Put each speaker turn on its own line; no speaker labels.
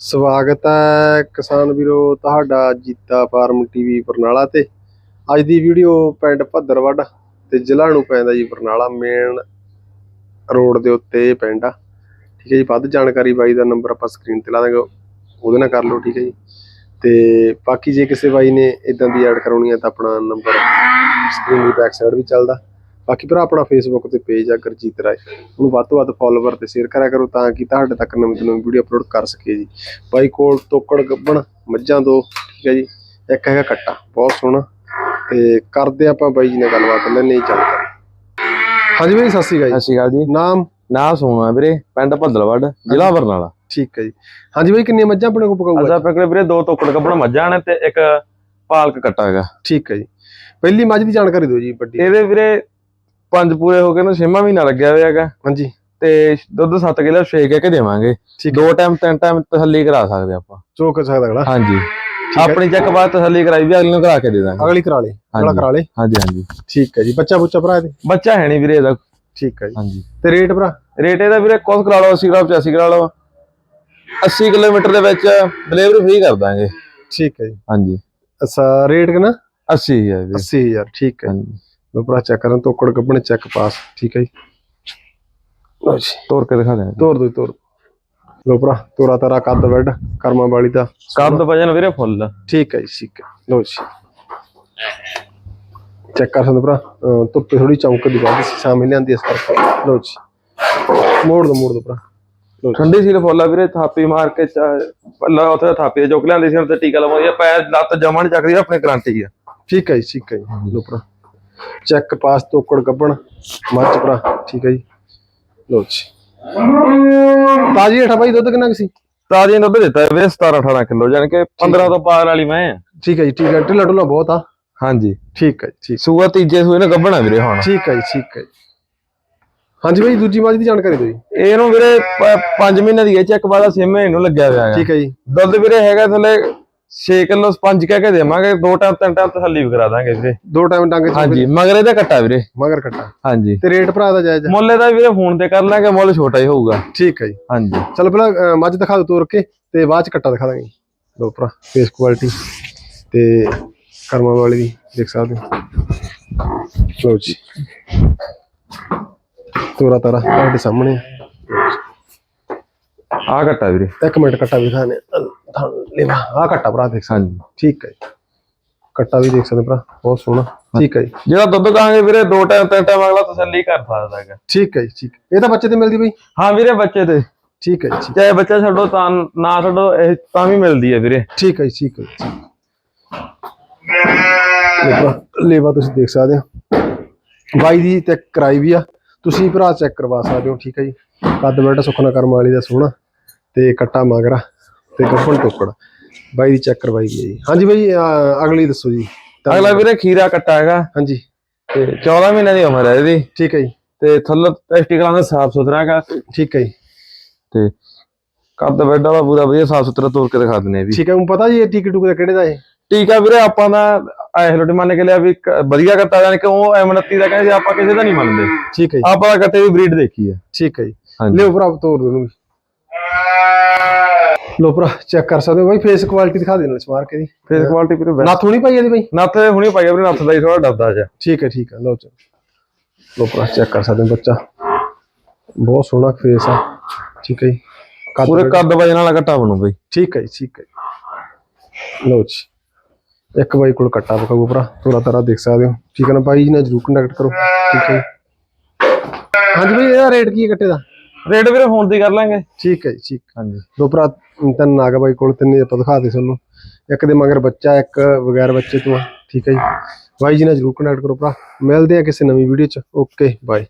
ਸਵਾਗਤ ਹੈ ਕਿਸਾਨ ਵੀਰੋ ਤੁਹਾਡਾ ਜੀਤਾ ਫਾਰਮ ਟੀਵੀ ਬਰਨਾਲਾ ਤੇ। ਅੱਜ ਦੀ ਵੀਡੀਓ ਪਿੰਡ ਭੱਦਰਵੱਡ ਤੇ ਜ਼ਿਲ੍ਹਾ ਨੂੰ ਪੈਂਦਾ ਜੀ ਬਰਨਾਲਾ ਮੇਨ ਰੋਡ ਦੇ ਉੱਤੇ ਇਹ ਪਿੰਡ ਆ। ਠੀਕ ਹੈ ਜੀ, ਵੱਧ ਜਾਣਕਾਰੀ ਬਾਈ ਦਾ ਨੰਬਰ ਆਪਾਂ ਸਕਰੀਨ ਤੇ ਲਾ ਦਾਂਗੇ, ਉਹਦੇ ਨਾਲ ਕਰ ਲਓ, ਠੀਕ ਹੈ ਜੀ। ਤੇ ਬਾਕੀ ਜੇ ਕਿਸੇ ਬਾਈ ਨੇ ਇਦਾਂ ਦੀ ਐਡ ਕਰਾਉਣੀ ਹੈ ਤਾਂ ਆਪਣਾ ਨੰਬਰ ਸਕਰੀਨ ਦੀ ਬੈਕ ਸਾਈਡ ਵੀ ਚੱਲਦਾ। ਬਾਕੀ ਭਰਾ ਆਪਣਾ ਫੇਸਬੁੱਕ ਤੇ ਪੇਜ ਆ ਗੁਰਜੀਤ ਰਾਏ। ਉਹਨੂੰ ਵੱਧ ਤੋਂ ਵੱਧ ਫੋਲੋਵਰ ਤੇ ਸ਼ੇਅਰ ਕਰਿਆ ਕਰੋ ਤਾਂ ਕਿ ਤੁਹਾਡੇ ਤੱਕ ਨਵੀਂ ਤੋਂ ਨਵੀਂ ਵੀਡੀਓ ਅਪਲੋਡ ਕਰ ਸਕੀਏ ਜੀ। ਬਾਈ ਕੋਲ ਤੋਕੜ ਗੱਬਣ ਮੱਝਾਂ ਦੋ ਠੀਕ ਹੈ ਜੀ। ਇੱਕ ਹੈਗਾ ਕੱਟਾ ਬਹੁਤ ਸੋਹਣਾ। ਤੇ ਕਰਦੇ ਆਪਾਂ ਬਾਈ ਜੀ ਨਾਲ ਗੱਲਬਾਤ ਲੈਣੇ ਹੀ ਚੱਲਦਾ ਹਾਂਜੀ ਬਾਈ ਸਤਿ ਸ਼੍ਰੀ ਅਕਾਲ
ਸਤਿ ਸ਼੍ਰੀ ਅਕਾਲ ਜੀ।
ਨਾਮ?
ਨਾਮ ਸੋਨਾ ਵੀਰੇ ਪਿੰਡ ਭੱਦਲਵੜ ਜ਼ਿਲ੍ਹਾ ਬਰਨਾਲਾ।
ਠੀਕ ਹੈ ਜੀ। ਹਾਂਜੀ ਬਾਈ ਕਿੰਨੀਆਂ ਮੱਝਾਂ ਆਪਣੇ ਕੋਲ ਪਕਾਊਗਾ?
ਅਸਾਂ ਪਕੜੇ ਵੀਰੇ ਦੋ ਤੋਕੜ ਕੱਪੜਾ ਮੱਝਾਂ ਨੇ ਤੇ ਇੱਕ ਪਾਲਕ ਕੱਟਾ ਹੈਗਾ।
ਠੀਕ ਹੈ ਜੀ। ਪਹਿਲੀ ਮੱਝ ਦੀ ਜਾਣਕਾਰੀ ਦਿਓ ਜੀ ਵੱਡੀ।
ਇਹਦੇ ਵੀਰੇ ਪੰਜ ਪੂਰੇ ਹੋ ਗਏ ਨਾ ਛੇਵਾਂ ਮਹੀਨਾ ਲੱਗਿਆ ਹੋਇਆ ਹੈਗਾ।
ਹਾਂਜੀ।
ਤੇ ਦੁੱਧ 7 ਕਿਲੋ ਛੇ ਕੇ ਕੇ ਦੇਵਾਂਗੇ। ਦੋ ਟਾਈਮ ਤਿੰਨ ਟਾਈਮ ਤਸੱਲੀ ਕਰਾ ਸਕਦੇ ਆਪਾਂ।
ਜੋ ਕਰ ਸਕਦਾ ਅਗਲਾ।
ਹਾਂਜੀ। ਆਪਣੀ ਚੱਕ ਬਾਅਦ ਤਸੱਲੀ ਕਰਾਈ ਵੀ ਅਗਲੇ ਨੂੰ ਕਰਾ ਕੇ ਦੇ ਦਾਂਗੇ।
ਅਗਲੀ ਕਰਾ ਲੇ ਅਗਲਾ। ਕਰਾ ਲੇ
ਹਾਂਜੀ ਹਾਂਜੀ।
ਠੀਕ ਹੈ ਜੀ। ਬੱਚਾ ਬੁੱਚਾ ਭਰਾ ਇਹਦੇ?
ਬੱਚਾ ਹੈ ਨਹੀਂ ਵੀਰੇ ਇਹਦਾ।
ਠੀਕ ਹੈ ਜੀ।
ਹਾਂਜੀ।
ਤੇ ਰੇਟ ਭਰਾ?
ਰੇਟ ਇਹਦਾ ਵੀਰੇ ਕੁਝ ਕਰਾ ਲਓ 80 ਗ੍ਰਾਮ 85 ਕਰਾ ਲਓ। 80 ਕਿਲੋਮੀਟਰ ਦੇ ਵਿੱਚ ਡਿਲੀਵਰੀ ਫ੍ਰੀ ਕਰ ਦਾਂਗੇ।
ਠੀਕ ਹੈ ਜੀ।
ਹਾਂਜੀ।
ਅੱਛਾ ਰੇਟ ਕਿੰਨਾ?
80 ਹੈ ਵੀਰੇ।
80000 ਠੀਕ ਹੈ।
ਹਾਂਜੀ।
ਲੋ ਭਰਾ ਚੈੱਕ ਕਰਨ ਤੋਕੜ ਗੱਬਣ ਚੈੱਕ ਪਾਸ ਠੀਕ ਹੈ ਜੀ? ਲੋ ਜੀ।
ਤੋੜ ਕੇ ਦਿਖਾ ਦਿਆਂ
ਤੋਰ ਦੋ ਤੋਰ ਲੋ ਭਰਾ ਤੋਰਾ ਤਾਰਾ ਕੱਦ ਬੈਡ ਕਰਮਾਂ ਵਾਲੀ ਦਾ
ਕੱਦ ਵਜਨ ਵੀਰੇ ਫੁੱਲ।
ਠੀਕ ਹੈ ਜੀ ਠੀਕ ਹੈ। ਲੋ ਜੀ। ਚੈੱਕ ਕਰ ਸਕਦੇ ਭਰਾ ਧੁੱਪੇ ਥੋੜੀ ਚੌਂਕ ਦੀ ਬਾਅਦ ਸ਼ਾਮੇ ਲਿਆਂਦੀ ਇਸ ਕਰਕੇ। ਲੋ ਜੀ। ਮੋੜ ਦੋ ਮੋੜ ਦੋ ਭਰਾ। ਲੋ ਜੀ।
ਠੰਡੀ ਸੀਲ ਫੁੱਲ ਵੀਰੇ ਥਾਪੀ ਮਾਰ ਕੇ ਪੱਲਾ ਉੱਥੇ ਥਾਪੀ ਦੇ ਚੁੱਕ ਲਿਆਂਦੀ ਸੀ ਹੁਣ ਤੇ ਟੀਕਾ ਲਵਾਉਂਦੀ ਆ ਪੈਰ ਲੱਤ ਜਮਾ ਨਹੀਂ ਚੱਕਦੀ ਆਪਣੀ ਗਰੰਟੀ ਆ।
ਠੀਕ ਹੈ ਜੀ ਠੀਕ ਹੈ ਜੀ। ਲੋ ਭਰਾ। ਚੈੱਕ ਪਾਸ ਤੋਕੜ ਗੱਬਣ ਮੱਝ ਭਰਾ ਠੀਕ ਹੈ ਜੀ। ਲੋ ਜੀ। ਤਾਜੀ ਹੇਠਾ ਬਾਈ ਦੁੱਧ ਕਿੰਨਾ ਕੁ ਸੀ?
ਤਾਜੀ ਦੁੱਧ ਦਿੱਤਾ ਵੀਰੇ 17 18 ਕਿਲੋ ਯਾਨੀ ਕਿ 15 ਤੋਂ ਪਾਰ ਵਾਲੀ ਮੈਂ।
ਠੀਕ ਹੈ ਜੀ ਠੀਕ ਹੈ। ਢਿੱਲਾ ਢੁੱਲਾ ਬਹੁਤ ਆ।
ਹਾਂਜੀ।
ਠੀਕ ਹੈ ਜੀ ਠੀਕ।
ਸੂਆ ਤੀਜੇ ਸੂਏ ਨੇ ਗੱਭਣਾ ਵੀਰੇ ਹੁਣ।
ਠੀਕ ਹੈ ਜੀ ਠੀਕ ਹੈ ਹਾਂਜੀ ਬਾਈ ਦੂਜੀ ਮੱਝ ਦੀ ਜਾਣਕਾਰੀ ਦਿਓ ਜੀ।
ਇਹਨੂੰ ਵੀਰੇ 5 ਮਹੀਨੇ ਦੀ ਹੈ ਚੈੱਕ ਬਾਅਦ 6 ਮਹੀਨੇ ਨੂੰ ਲੱਗਿਆ ਹੋਇਆ
ਠੀਕ ਹੈ ਜੀ।
ਦੁੱਧ ਵੀਰੇ ਹੈਗਾ ਥੱਲੇ 6 ਕਿਲੋ 5 ਕਹਿ ਕੇ ਦੇਵਾਂਗੇ ਦੋ ਟਾਈਮ ਤਿੰਨ ਟਾਈਮ ਤਸੱਲੀ ਵੀ ਕਰਾ ਦਾਂਗੇ ਵੀਰੇ।
ਦੋ ਟਾਈਮ ਡੰਗ
ਹਾਂਜੀ ਮਗਰ ਇਹਦਾ ਕੱਟਾ ਵੀਰੇ।
ਮਗਰ ਕੱਟਾ
ਹਾਂਜੀ।
ਤੇ ਰੇਟ ਭਰਾ ਦਾ ਜਾਇਜ਼?
ਮੁੱਲ ਇਹਦਾ ਵੀਰੇ ਫੋਨ ਤੇ ਕਰ ਲਾਂਗੇ ਮੁੱਲ ਛੋਟਾ ਹੀ ਹੋਊਗਾ।
ਠੀਕ ਹੈ ਜੀ।
ਹਾਂਜੀ।
ਚਲ ਪਹਿਲਾਂ ਮੱਝ ਦਿਖਾ ਦਿਓ ਤੋਰ ਕੇ ਤੇ ਬਾਅਦ ਚ ਕੱਟਾ ਦਿਖਾ ਦਾਂਗੇ ਲੋ ਭਰਾ ਫੇਸ ਕੁਆਲਿਟੀ ਤੇ ਕਰਮਾਂ ਵਾਲੀ ਦੀ ਦੇਖ ਸਕਦੇ ਹੋ। ਲੋ ਜੀ। ਤੋਰਾ ਤਾਰਾ ਤੁਹਾਡੇ ਸਾਹਮਣੇ ਆ।
ਕੱਟਾ ਵੀਰੇ।
ਇੱਕ ਮਿੰਟ ਕੱਟਾ ਵੀ ਦਿਖਾਣੇ ਲੈ ਆ ਕੱਟਾ ਭਰਾ ਦੇਖ ਸਕਦੇ
ਹਾਂਜੀ।
ਠੀਕ ਹੈ ਜੀ। ਕੱਟਾ ਵੀ ਦੇਖ ਸਕਦੇ ਭਰਾ। ਬਹੁਤ ਸੋਹਣਾ। ਠੀਕ ਹੈ ਜੀ।
ਜਿਹੜਾ ਦੁੱਧ ਕਹਾਂਗੇ ਵੀਰੇ ਦੋ ਟਾਈਮ ਤਿੰਨ ਟਾਈਮ ਅਗਲਾ ਤਸੱਲੀ ਕਰ ਸਕਦਾ ਹੈਗਾ।
ਠੀਕ ਹੈ ਜੀ ਠੀਕ ਹੈ। ਇਹ ਤਾਂ ਬੱਚੇ ਤੇ ਮਿਲਦੀ ਬਈ।
ਹਾਂ ਵੀਰੇ ਬੱਚੇ ਤੇ।
ਠੀਕ ਹੈ ਜੀ ਠੀਕ
ਚਾਹੇ ਬੱਚਾ ਛੱਡੋ ਤਾਂ ਨਾ ਛੱਡੋ ਇਹ ਤਾਂ ਵੀ ਮਿਲਦੀ ਹੈ ਵੀਰੇ।
ਠੀਕ ਹੈ ਜੀ ਠੀਕ ਹੈ ਜੀ, ਠੀਕ ਲੇਵਾ ਲੇਵਾ ਤੁਸੀਂ ਦੇਖ ਸਕਦੇ ਹੋ। ਬਾਈ ਦੀ ਤੇ ਕਰਾਈ ਵੀ ਆ। ਤੁਸੀਂ ਭਰਾ ਚੈੱਕ ਕਰਵਾ ਸਕਦੇ ਹੋ ਠੀਕ ਹੈ ਜੀ। ਕੱਦ ਬੈਠਾ ਸੁਖਨਾ ਕਰਮ ਵਾਲੀ ਦਾ ਸੋਹਣਾ ਤੇ ਕੱਟਾ ਮਗਰਾ। ਤੇ ਗੱਫਣ ਟੋਕੜ। ਬਾਈ ਦੀ ਚੈੱਕ ਕਰਵਾਈ ਗਈ ਹੈ ਜੀ। ਹਾਂਜੀ ਬਾਈ ਅਗਲੀ ਦੱਸੋ ਜੀ। ਤਾਂ-
ਅਗਲਾ ਵੀਰੇ ਖੀਰਾ ਕੱਟਾ ਹੈਗਾ।
ਹਾਂਜੀ।
ਤੇ 14 ਮਹੀਨੇ ਦੀ ਉਮਰ ਹੈ ਇਹਦੀ।
ਠੀਕ ਹੈ ਜੀ।
ਤੇ ਥੱਲੇ ਟੈਸਟੀਕਲਾਂ ਦਾ ਸਾਫ਼ ਸੁਥਰਾ ਹੈਗਾ।
ਠੀਕ ਹੈ ਜੀ।
ਤੇ ਕੱਦ ਬੈੱਡ ਵਾਲਾ ਪੂਰਾ ਵਧੀਆ ਸਾਫ਼ ਸੁਥਰਾ ਤੋੜ ਕੇ ਦਿਖਾ ਦਿੰਦੇ ਆ ਵੀ
ਠੀਕ ਹੈ ਉਹ ਪਤਾ ਜੀ ਇਹ ਟਿਕਟ ਟੁਕ ਦਾ ਕਿਹੜੇ ਦਾ ਇਹ?
ਠੀਕ ਆ ਵੀਰੇ ਆਪਾਂ ਦਾ ਐਸ ਲੋਟੀ ਮੰਨ ਕੇ ਲਿਆ ਵੀ ਵਧੀਆ ਕਰਤਾ ਜਾਨ ਕਿ ਉਹ M29 ਦਾ ਕਹਿੰਦੇ ਆਪਾਂ ਕਿਸੇ ਦਾ ਨਹੀਂ ਮੰਨਦੇ।
ਠੀਕ ਹੈ ਜੀ।
ਆਪਾਂ ਕਿਤੇ ਵੀ ਬਰੀਡ ਦੇਖੀ ਹੈ।
ਠੀਕ ਹੈ ਜੀ।
ਹਾਂਜੀ।
ਲਿਓ ਭਰਾ ਤੋਰ ਦੋ ਨੂੰ ਲੋ ਭਰਾ ਚੈੱਕ ਕਰ ਸਕਦੇ ਹੋ ਬਾਈ ਫੇਸ ਕੁਆਲਿਟੀ ਦਿਖਾ ਦੇਣਾ ਸਮਾਰ ਕੇ ਦੀ।
ਫੇਸ ਕੁਆਲਿਟੀ ਵੀਰੇ best।
ਨੱਥ ਹੋਣੀ ਪਾਈ ਇਹਦੀ ਬਾਈ?
ਨੱਥ ਤੇ ਹੁਣੀ ਪਾਈ ਆ ਵੀਰੇ ਨੱਥ ਦਾ ਹੀ ਥੋੜਾ ਡਰਦਾ ਜਾ
ਠੀਕ ਹੈ ਠੀਕ ਹੈ ਲਓ ਚਲੋ। ਲੋ ਭਰਾ ਚੈੱਕ ਕਰ ਸਕਦੇ ਹੋ ਬੱਚਾ। ਬਹੁਤ ਸੋਹਣਾ ਫੇਸ ਆ। ਠੀਕ ਹੈ ਜੀ।
ਪੂਰੇ ਕੱਦ ਵਜਨ ਵਾਲਾ ਕੱਟਾ ਬਣੂ ਬਈ।
ਠੀਕ ਹੈ ਜੀ ਠੀਕ ਹੈ। ਲਓ ਜੀ। ਇੱਕ ਬਾਈ ਕੋਲ ਕੱਟਾ ਪਕਾਊ ਭਰਾ ਥੋੜਾ ਤਾਰਾ ਦੇਖ ਸਕਦੇ ਹੋ। ਠੀਕ ਹੈ ਨਾ ਬਾਈ ਜੀ ਨਾਲ ਜਰੂਰ ਕੰਟੈਕਟ ਕਰੋ। ਠੀਕ ਹੈ। ਹਾਂਜੀ ਬਾਈ ਇਹਦਾ ਰੇਟ ਕੀ ਹੈ ਕੱਟੇ ਦਾ?
ਰੇਟ ਵੀਰੇ ਫੋਨ ਤੇ ਕਰ ਲਾਂਗੇ।
ਠੀਕ ਹੈ ਜੀ ਠੀਕ
ਹਾਂਜੀ।
ਦੋ ਭਰਾ ਤਿੰਨ ਨਾਗ ਕੋਲ ਤਿੰਨੇ ਆਪਾਂ ਦਿਖਾਦੇ ਤੁਹਾਨੂੰ। ਇੱਕ ਦੇ ਮਗਰ ਬੱਚਾ ਇੱਕ ਬਗੈਰ ਬੱਚੇ ਤੋਂ ਆ, ਠੀਕ ਹੈ ਜੀ। ਬਾਈ ਜੀ ਨਾਲ ਜਰੂਰ ਕੰਟੈਕਟ ਕਰੋ ਭਰਾ। ਮਿਲਦੇ ਆ ਕਿਸੇ ਨਵੀਂ ਵੀਡੀਓ ਚ। Okay bye